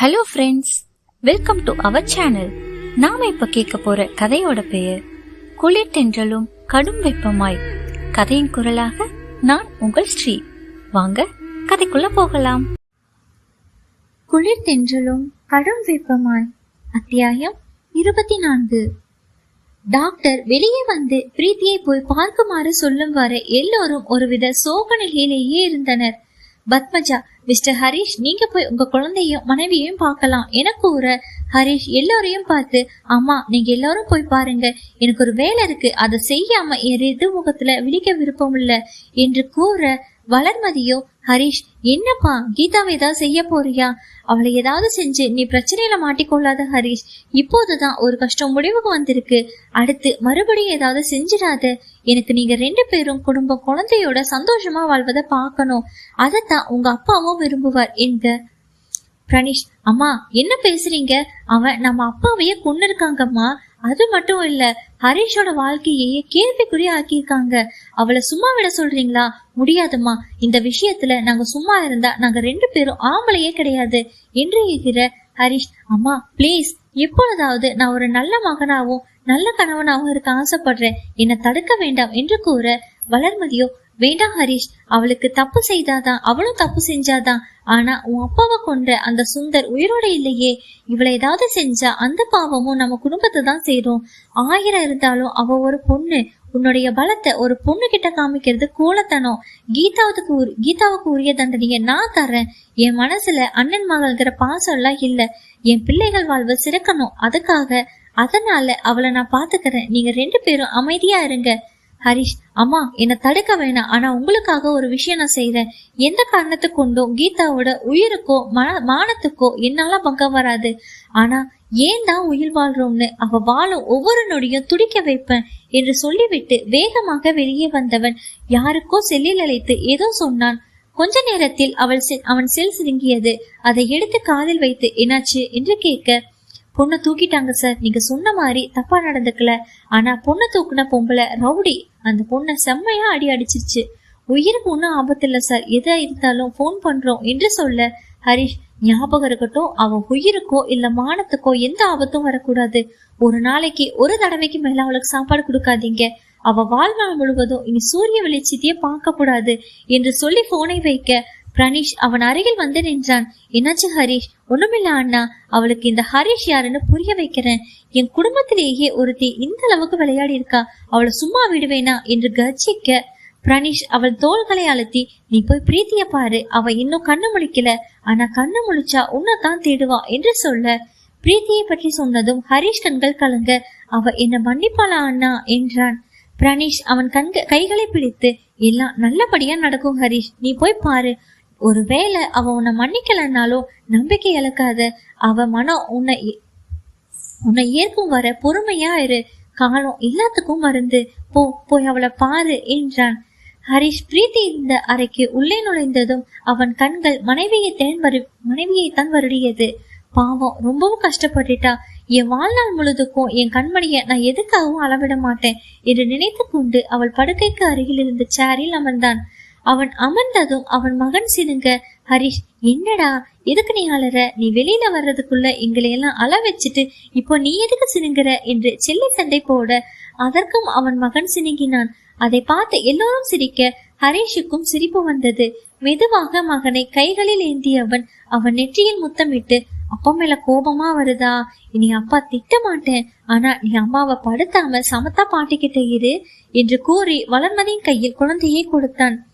Hello friends welcome to our channel நாம இப்ப கேட்க போற கதையோட பெயர் குளிர் தென்றலும் கடும் வெப்பமாய். கதையின் குரலாக நான் உங்கள் ஸ்ரீ. வாங்க கதைக்குள்ள போகலாம். குளிர் தென்றலும் கடும் வெப்பமாய். அத்தியாயம் இருபத்தி நான்கு டாக்டர் வெளியே வந்து பிரீத்தியை போய் பார்க்குமாறு சொல்லும் வரை எல்லோரும் ஒருவித சோக நிலையிலேயே இருந்தனர். பத்மஜா மிஸ்டர் ஹரிஷ் நீங்க போய் உங்க குழந்தையும் மனைவியையும் பார்க்கலாம் என கூற ஹரிஷ் எல்லாரையும் பார்த்து அம்மா நீங்க எல்லாரும் போய் பாருங்க. எனக்கு ஒரு வேலை இருக்கு. அதை செய்யாம என் எது முகத்துல விழிக்க விருப்பம் இல்ல என்று கூற வளர்மதியோ ஹரிஷ் என்னப்பா கீதாவை ஏதாவது செய்ய போறியா? அவளை ஏதாவது செஞ்சு நீ பிரச்சனையில மாட்டிக்கொள்ளாத ஹரிஷ். இப்போதுதான் ஒரு கஷ்டம் முடிவுக்கு வந்திருக்கு. அடுத்து மறுபடியும் ஏதாவது செஞ்சிடாத. எனக்கு நீங்க ரெண்டு பேரும் குடும்பம் குழந்தையோட சந்தோஷமா வாழ்வதை பார்க்கணும். அதைத்தான் உங்க அப்பாவும் விரும்புவார் என்க. பிரணீஷ் அம்மா என்ன பேசுறீங்க? அவன் நம்ம அப்பாவையே கொண்டு இருக்காங்கம்மா அது மட்டும் இல்ல ஹரிஷோட வாழ்க்கையே கேள்விக்குறி ஆக்கியிருக்காங்க. அவளை சும்மா விட சொல்றீங்களா? முடியாதும்மா. இந்த விஷயத்துல நாங்க சும்மா இருந்தா நாங்க ரெண்டு பேரும் ஆம்பளையே கிடையாது என்று இருக்கிற ஹரிஷ். அம்மா ப்ளீஸ் எப்பொழுதாவது நான் ஒரு நல்ல மகனாவும் நல்ல கணவனாகவும் இருக்க ஆசைப்படுறேன். என்னை தடுக்க வேண்டாம் என்று கூற வளர்மதியோ வேண்டாம் ஹரிஷ் அவளுக்கு தப்பு செய்தாதான் அவளும் தப்பு செஞ்சாதான். ஆனா உன் அப்பாவை கொண்ட அந்த சுந்தர் உயிரோட இல்லையே. இவளை ஏதாவது செஞ்சா அந்த பாவமும் நம்ம குடும்பத்தை தான் சேரும். ஆயிரம் இருந்தாலும் அவ ஒரு பொண்ணு. உன்னுடைய பலத்தை ஒரு பொண்ணு கிட்ட காமிக்கிறது கோலத்தனம். கீதாவுக்கு உரி- கீதாவுக்கு உரிய தண்டனையை நான் தரேன் என் மனசுல அண்ணன் மகள்கிற பாசம் எல்லாம் இல்ல. என் பிள்ளைகள் வாழ்வு சிறக்கணும். அதுக்காக அதனால அவளை நான் பாத்துக்கிறேன். நீங்க ரெண்டு பேரும் அமைதியா இருங்க. ஹரிஷ் அம்மா என்னை தடுக்க வேணாம். ஆனா உங்களுக்காக ஒரு விஷயம் நான் செய்யறேன் எந்த காரணத்தை கொண்டும் கீதாவோட உயிருக்கோ மன மானத்துக்கோ என்னால பங்கம் வராது. ஆனா ஏன் தான் உயிர் வாழ்றோம்னு அவ வாழும் ஒவ்வொரு நொடியும் துடிக்க வைப்பேன் என்று சொல்லிவிட்டு வேகமாக வெளியே வந்தவன் யாருக்கோ செல்லில் அழைத்து ஏதோ சொன்னான். கொஞ்ச நேரத்தில் அவள் அவன் செல் சிறுங்கியது அதை எடுத்து காதில் வைத்து என்னாச்சு என்று கேட்க பொண்ணை தூக்கிட்டாங்க சார். நீங்க சொன்ன மாதிரி தப்பா நடந்துக்கல. ஆனா பொண்ணை தூக்குன பொம்பளை ரவுடி அந்த பொண்ணை செம்மையா அடி அடிச்சிருச்சு. உயிருக்கு ஒன்றும் ஆபத்து இல்லை சார் எதா இருந்தாலும் ஃபோன் பண்றோம் என்று சொல்ல ஹரிஷ் ஞாபகம் இருக்கட்டும் அவ உயிருக்கோ இல்ல மானத்துக்கோ எந்த ஆபத்தும் வரக்கூடாது. ஒரு நாளைக்கு ஒரு தடவைக்கு மேல அவளுக்கு சாப்பாடு கொடுக்காதீங்க. அவ வாழ்நாள் முழுவதும் இனி சூரிய வெளிச்சத்தையே பார்க்க கூடாது என்று சொல்லி போனை வைக்க பிரணீஷ் அவன் அருகில் வந்து நின்றான். என்னாச்சு ஹரிஷ்? ஒண்ணுமில்ல அண்ணா. அவளுக்கு இந்த ஹரிஷ் யாருன்னு புரிய வைக்கிறேன். என் குடும்பத்திலேயே ஒருத்தி இந்த அளவுக்கு விளையாடி இருக்கா அவளை சும்மா விடுவேனா? என்று கர்ஜிக்க பிரணீஷ் அவள் தோள்களை அழுத்தி நீ போய் பிரீத்திய பாரு. அவ இன்னும் கண்ணு முழிக்கல. ஆனா கண்ணு முழிச்சா உன்னைத்தான் தேடுவா என்று சொல்ல பிரீத்தியை பற்றி சொன்னதும் ஹரிஷ் கண்கள் கலங்க அவ என்ன மன்னிப்பாளா அண்ணா? என்றான். பிரணீஷ் அவன் கண்க கைகளை பிடித்து எல்லாம் நல்லபடியா நடக்கும் ஹரிஷ். நீ போய் பாரு. ஒருவேளை அவ உன்னை மன்னிக்கலன்னாலும் நம்பிக்கை இழக்காத. அவ மனம் உன்னை உன்னை ஏற்கும் வர பொறுமையா இரு. காலம் எல்லாத்துக்கும் மருந்து. போ போய் அவளை பாரு என்றான். ஹரிஷ் பிரீத்தி இந்த அறைக்கு உள்ளே நுழைந்ததும் அவன் கண்கள் மனைவியை தேன் வரு மனைவியை தான் வருடியது. பாவம் ரொம்பவும் கஷ்டப்பட்டுட்டா. என் வாழ்நாள் முழுதுக்கும் என் கண்மணியை நான் எதுக்காகவும் அளவிட மாட்டேன் என்று நினைத்து கொண்டு அவள் படுக்கைக்கு அருகில் இருந்த சேரில் அமர்ந்தான். அவன் அமர்ந்ததும் அவன் மகன் சினுங்க ஹரிஷ் என்னடா? எதுக்கு நீ அலற? நீ வெளியில வர்றதுக்குள்ள எங்களை எல்லாம் அள வச்சுட்டு இப்போ நீ எதுக்கு சினுங்குற? என்று செல்லி சண்டை போட அதற்கும் அவன் மகன் சினுங்கினான். அதை பார்த்து எல்லோரும் சிரிக்க ஹரிஷுக்கும் சிரிப்பு வந்தது. மெதுவாக மகனை கைகளில் ஏந்தியவன் அவன் நெற்றியில் முத்தமிட்டு அப்பா மேல கோபமா வருதா? இனி அப்பா திட்ட மாட்டேன் ஆனா நீ அம்மாவை படுத்தாம சமத்தா பாட்டிக்கிட்ட இரு என்று கூறி வளர்மதியின் கையில் குழந்தையை கொடுத்தான்.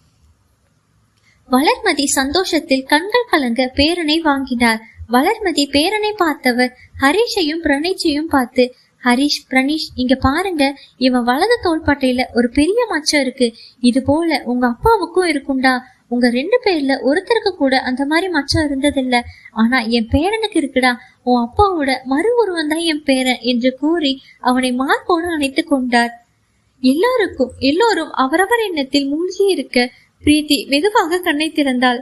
வளர்மதி சந்தோஷத்தில் கண்கள் கலங்க பேரனை வாங்கினார் வளர்மதி பேரனை பார்த்தவர் ஹரிஷையும் பிரணீஷையும் பார்த்து ஹரிஷ் பிரணீஷ் இங்க பாருங்க. இவன் வலது தோள்பட்டையில ஒரு பெரிய மச்சம் இருக்கு. இது போல உங்க அப்பாவுக்கும் இருக்கும்டா. உங்க ரெண்டு பேர்ல ஒருத்தருக்கு கூட அந்த மாதிரி மச்சம் இருந்ததில்ல. ஆனா என் பேரனுக்கு இருக்குடா. உன் அப்பாவோட மறு உருவம் தான் என் பேரன் என்று கூறி அவனை மார்போடு அணைத்து கொண்டார். எல்லாருக்கும் எல்லோரும் அவரவர் எண்ணத்தில் மூழ்கி இருக்க பிரீத்தி மெதுவாக கண்ணை திறந்தாள்.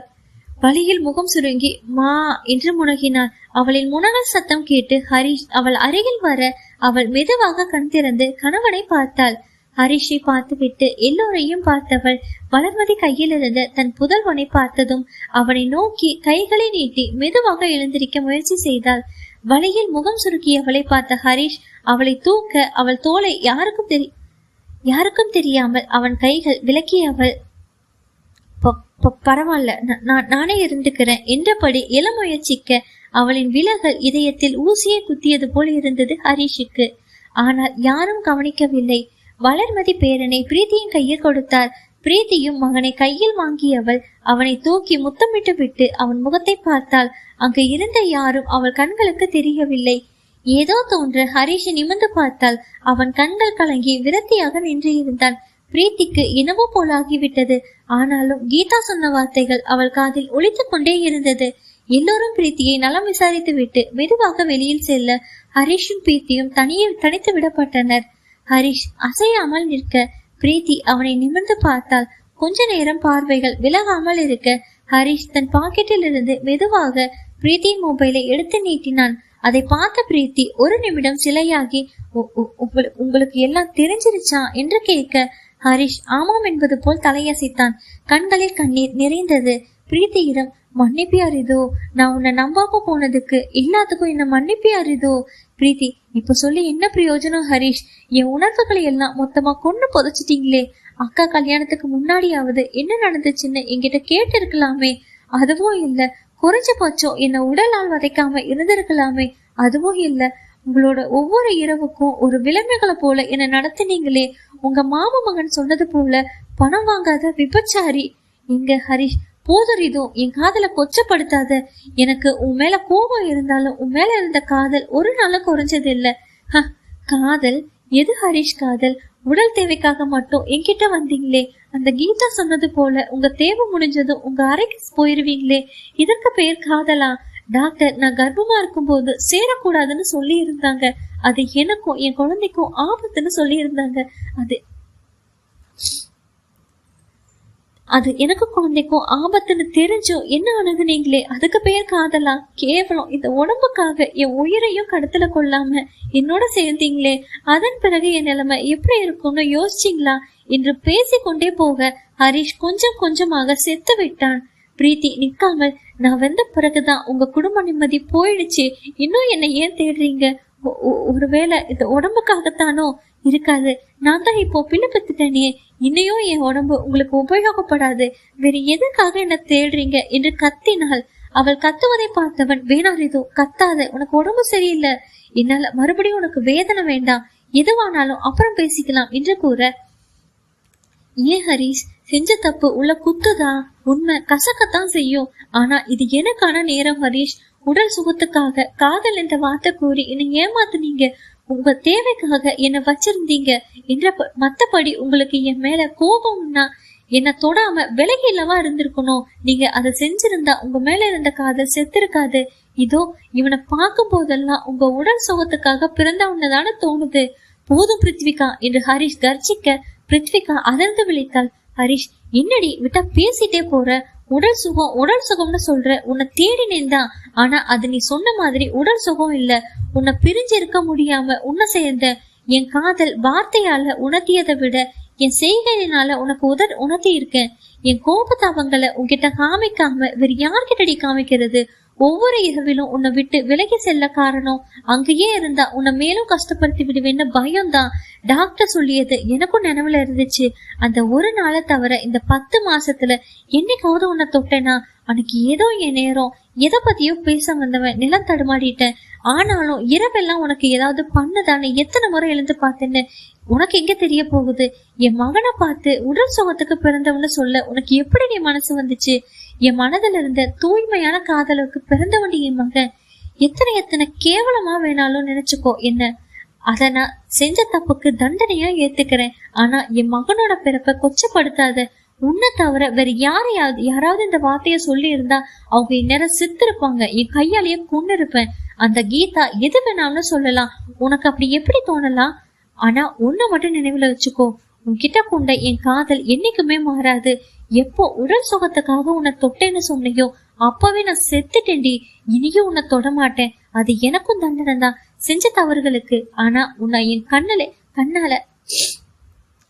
வழியில் முகம் சுருங்கி மா என்று முனகினாள். அவளின் முனகல் சத்தம் கேட்டு ஹரிஷ் அவள் அருகில் வர அவள் மெதுவாக கண் திறந்து கணவனை பார்த்தாள். ஹரிஷை பார்த்துவிட்டு எல்லோரையும் பார்த்தவள் வளர்மதி கையிலிருந்து தன் புதல்வனை பார்த்ததும் அவனை நோக்கி கைகளை நீட்டி மெதுவாக எழுந்திருக்க முயற்சி செய்தாள். வழியில் முகம் சுருக்கியவளை பார்த்த ஹரிஷ் அவளை தூக்க அவள் தோலை யாருக்கும் தெரி யாருக்கும் தெரியாமல் அவன் கைகள் விலக்கியவள் பரவாயில்ல நான் நானே இருந்துக்கிறேன். என்றபடி இள முயற்சிக்க அவளின் விலகல் இதயத்தில் ஊசியை குத்தியது போல் இருந்தது ஹரிஷுக்கு. ஆனால் யாரும் கவனிக்கவில்லை. வளர்மதி பேரனை பிரீத்தியின் கையில் கொடுத்தார் பிரீத்தியும் மகனை கையில் வாங்கியவள் அவனை தூக்கி முத்தமிட்டு விட்டு அவன் முகத்தை பார்த்தாள். அங்கு இருந்த யாரும் அவள் கண்களுக்கு தெரியவில்லை. ஏதோ தோன்ற ஹரிஷை நிமிர்ந்து பார்த்தால் அவன் கண்கள் கலங்கி விரக்தியாக நின்று இருந்தான் பிரீத்திக்கு இனவோ போலாகிவிட்டது. ஆனாலும் கீதா சொன்ன வார்த்தைகள் அவள் காதில் ஒழித்துக் கொண்டே இருந்தது. எல்லோரும் பிரீத்தியை நலம் விசாரித்து விட்டு மெதுவாக வெளியில் செல்ல ஹரிஷும் பிரீத்தியும் தனியே தனித்து விடப்பட்டனர். ஹரிஷ் அசையாமல் நிற்க பிரீத்தி அவனை நிமிர்ந்து பார்த்தால் கொஞ்ச நேரம் பார்வைகள் விலகாமல் இருக்க ஹரிஷ் தன் பாக்கெட்டில் இருந்து மெதுவாக பிரீத்தியின் மொபைலை எடுத்து நீட்டினான். அதை பார்த்த பிரீத்தி ஒரு நிமிடம் சிலையாகி "உ- உங்களுக்கு எல்லாம் தெரிஞ்சிருச்சா? என்று கேட்க ஹரிஷ் ஆமாம் என்பது போல் தலையசைத்தான். கண்களில் கண்ணீர் நிறைந்தது. பிரீத்தியிடம் அரிதோ நான் உன்னை நம்பாம போனதுக்கு எல்லாத்துக்கும் என்ன அரிதோ பிரீத்தி இப்ப சொல்லி என்ன பிரயோஜனம் ஹரிஷ்? என் உணர்வுகளை எல்லாம் மொத்தமா கொண்டு புதைச்சிட்டீங்களே. அக்கா கல்யாணத்துக்கு முன்னாடியாவது என்ன நடந்துச்சுன்னு என்கிட்ட கேட்டு இருக்கலாமே அதுவும் இல்ல குறைஞ்சபட்சம் என்ன உடலால் வதைக்காம இருந்திருக்கலாமே. அதுவும் இல்ல உங்களோட ஒவ்வொரு இரவுக்கும் ஒரு விலங்குகளை போல என்ன நடத்துனீங்களே. உங்க மாமா மகன் சொன்னது போல பணம் வாங்காத விபச்சாரி. எங்க ஹரிஷ் போதும் என் காதல கொச்சப்படுத்தாத. எனக்கு உன் மேல கோபம் இருந்தாலும் உன் மேல இருந்த காதல் ஒரு நாளும் குறைஞ்சது இல்ல காதல்? எது ஹரிஷ் காதல்? உடல் தேவைக்காக மட்டும் என்கிட்ட வந்தீங்களே. அந்த கீதா சொன்னது போல உங்க தேவை முடிஞ்சதும் உங்க அறைக்கு போயிருவீங்களே. இதற்கு பெயர் காதலா? டாக்டர் நான் கர்ப்பமா இருக்கும்போது சேரக்கூடாதுன்னு சொல்லி இருந்தாங்க அது எனக்கும் என் குழந்தைக்கும் ஆபத்துன்னு சொல்லி இருந்தாங்க அது அது எனக்கு குழந்தைக்கும் ஆபத்துன்னு தெரிஞ்சும் என்ன அணுகுனீங்களே அதுக்கு பேர் காதலா? கேவலம். இந்த உடம்புக்காக என் உயிரையும் கடத்துல கொள்ளாம என்னோட சேர்ந்தீங்களே. அதன் பிறகு என் நிலைமை எப்படி இருக்கும்னு யோசிச்சீங்களா? என்று பேசிக்கொண்டே போக ஹரிஷ் கொஞ்சம் கொஞ்சமாக செத்து விட்டான் பிரீத்தி நிக்காமல் நான் வந்த பிறகுதான் உங்க குடும்ப நிம்மதி போயிடுச்சு. இன்னும் என்ன ஏன் தேடுறீங்க? ஒ- ஒருவேளை இந்த உடம்புக்காகத்தானோ? இருக்காது. நான் தான் இப்போ பிள்ளை பத்துட்டேனே இன்னையும் என் உடம்பு உங்களுக்கு உபயோகப்படாது. வேற எதுக்காக என்ன தேடுறீங்க? என்று கத்தினாள். அவள் கத்துவதை பார்த்தவன் வேணாரிதோ கத்தாத. உனக்கு உடம்பு சரியில்லை. என்னால மறுபடியும் உனக்கு வேதனை வேண்டாம். எதுவானாலும் அப்புறம் பேசிக்கலாம் என்று கூற ஏன் ஹரிஷ் செஞ்ச தப்பு உள்ள குத்துதா? உண்மை. கசக்கத்தான் செய்யும். ஆனா இது எனக்கான நேரம் ஹரிஷ். உடல் சுகத்துக்காக காதல் என்ற வார்த்தை கூறி என்னை ஏமாத்துனீங்க. உங்க தேவைக்காக என்ன வச்சிருந்தீங்க. என்ற மத்தபடி உங்களுக்கு என் மேல கோபம்னா என்ன தொடாம விலகி இல்லவா இருந்திருக்கணும். நீங்க அதை செஞ்சிருந்தா உங்க மேல இருந்த காதல் செத்திருக்காது. இதோ இவனை பார்க்கும் போதெல்லாம் உங்க உடல் சுகத்துக்காக பிறந்தவனதான தோணுது. போதும் பிருத்விகா என்று ஹரிஷ் கர்ஜிக்க பிருத்விகா அதிர்ந்து விழித்தாள். ஹரிஷ் என்னடி விட்டா பேசிட்டே போற? உடல் சுகம் உடல் சுகம்னு சொல்ற? உன்னை தேடினேன் தான் ஆனா அது நீ சொன்ன மாதிரி உடல் சுகம் இல்ல. உன்னை பிரிஞ்சு இருக்க முடியாம உன்னை சேர்ந்த என் காதல் வார்த்தையால உணர்த்தியதை விட என் செய்கையினால உனக்கு உதர் உணர்த்தி இருக்கேன் என் கோபத்தாபங்களை உன்கிட்ட காமிக்காம வேற யார்கிட்டடி காமிக்கிறது? ஒவ்வொரு இரவிலும் உன்னை விட்டு விலகி செல்ல காரணம் அங்கேயே இருந்தா உன்னை மேலும் கஷ்டப்படுத்தி விடுவேன்னு பயம்தான். டாக்டர் சொல்லியது எனக்கும் நினைவுல இருந்துச்சு. அந்த ஒரு நாளை தவிர இந்த பத்து மாசத்துல என்னைக்காவது உன்னை தொட்டேனா? அன்னைக்கு ஏதோ என் நேரம் எதை பத்தியோ பேச வந்தவன் நிலம் தடுமாடிட்டேன் ஆனாலும் இரவெல்லாம் உனக்கு ஏதாவது பண்ணதானே எத்தனை முறை எழுந்து பார்த்தேன்னு உனக்கு எங்க தெரிய போகுது? என் மகனை பார்த்து உடல் சுகத்துக்கு பிறந்தவன்னு சொல்ல உனக்கு எப்படி நீ மனசு வந்துச்சு? என் மனதில் இருந்த தூய்மையான காதலுக்கு பிறந்தவன் என் மகன். எத்தனை எத்தனை கேவலமா வேணாலும் நினைச்சுக்கோ என்ன? அதை நான் செஞ்ச தப்புக்கு தண்டனையா ஏத்துக்கிறேன். ஆனா என் மகனோட பிறப்பை கொச்சப்படுத்தாத உன்னை தவிர வேற யாரையாவது யாராவது இந்த வார்த்தைய சொல்லி இருந்தா அவங்க இந்நேரம் சித்திருப்பாங்க. என் கையாலேயே கொண்டு இருப்பேன் அந்த கீதா எது வேணாலும் சொல்லலாம். உனக்கு அப்படி எப்படி தோணலாம்? ஆனா உன்னை மட்டும் நினைவுல வச்சுக்கோ. உன்கிட்ட கொண்ட என் காதல் என்னைக்குமே மாறாது. எப்போ உடல் சுகத்துக்காக உன்னை தொட்டேன்னு சொன்னையோ அப்பவே நான் செத்துட்டேன்டி. இனியும் உன்னை தொட மாட்டேன். அது எனக்கும் தண்டனை தான். செஞ்ச தவறுகளுக்கு. ஆனா உன்னை என் கண்ணல கண்ணால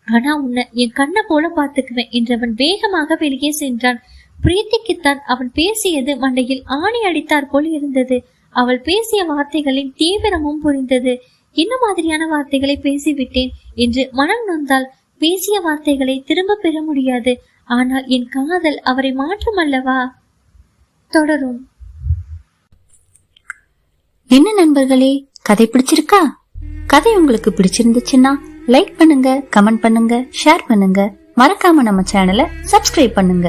ஆனா உன்னை என் கண்ணை போல பாத்துக்குவேன் என்றவன் வேகமாக வெளியே சென்றான். பிரீத்திக்குத்தான் அவன் பேசியது மண்டையில் ஆணி அடித்தார் போல் இருந்தது. அவள் பேசிய வார்த்தைகளின் தீவிரமும் புரிந்தது. என்ன மாதிரியான வார்த்தைகளை பேசிவிட்டேன் என்று மனம் நொந்தால் பேசிய வார்த்தைகளை திரும்ப பெற முடியாது. ஆனால் என் காதல் அவரை மாற்றும் அல்லவா தொடரும். என்ன நண்பர்களே கதை பிடிச்சிருக்கா? கதை உங்களுக்கு பிடிச்சிருந்துச்சுன்னா லைக் பண்ணுங்க கமெண்ட் பண்ணுங்க ஷேர் பண்ணுங்க. மறக்காம நம்ம சேனலை சப்ஸ்கிரைப் பண்ணுங்க.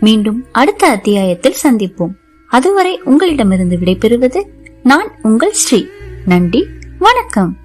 மீண்டும் அடுத்த அத்தியாயத்தில் சந்திப்போம். அதுவரை உங்களிடமிருந்து விடைபெறுவது நான் உங்கள் ஸ்ரீ. நன்றி வணக்கம்.